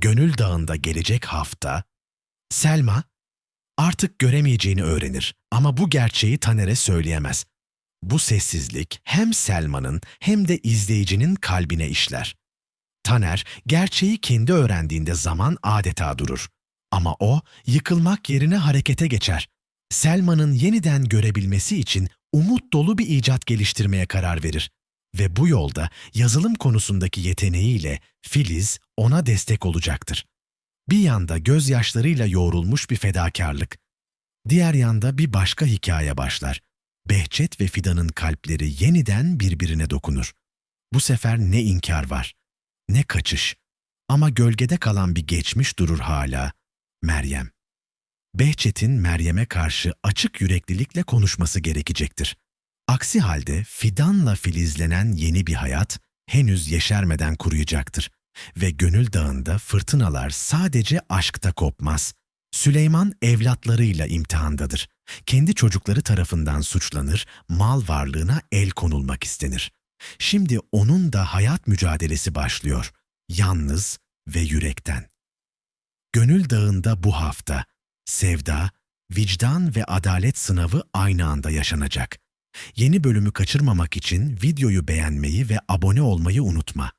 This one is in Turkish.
Gönül Dağı'nda gelecek hafta Selma artık göremeyeceğini öğrenir ama bu gerçeği Taner'e söyleyemez. Bu sessizlik hem Selma'nın hem de izleyicinin kalbine işler. Taner gerçeği kendi öğrendiğinde zaman adeta durur. Ama o yıkılmak yerine harekete geçer. Selma'nın yeniden görebilmesi için umut dolu bir icat geliştirmeye karar verir. Ve bu yolda yazılım konusundaki yeteneğiyle Filiz ona destek olacaktır. Bir yanda gözyaşlarıyla yoğrulmuş bir fedakarlık. Diğer yanda bir başka hikaye başlar. Behçet ve Fidan'ın kalpleri yeniden birbirine dokunur. Bu sefer ne inkar var, ne kaçış. Ama gölgede kalan bir geçmiş durur hala. Meryem. Behçet'in Meryem'e karşı açık yüreklilikle konuşması gerekecektir. Aksi halde Fidan'la filizlenen yeni bir hayat henüz yeşermeden kuruyacaktır. Ve Gönül Dağı'nda fırtınalar sadece aşkta kopmaz. Süleyman evlatlarıyla imtihandadır. Kendi çocukları tarafından suçlanır, mal varlığına el konulmak istenir. Şimdi onun da hayat mücadelesi başlıyor. Yalnız ve yürekten. Gönül Dağı'nda bu hafta sevda, vicdan ve adalet sınavı aynı anda yaşanacak. Yeni bölümü kaçırmamak için videoyu beğenmeyi ve abone olmayı unutma.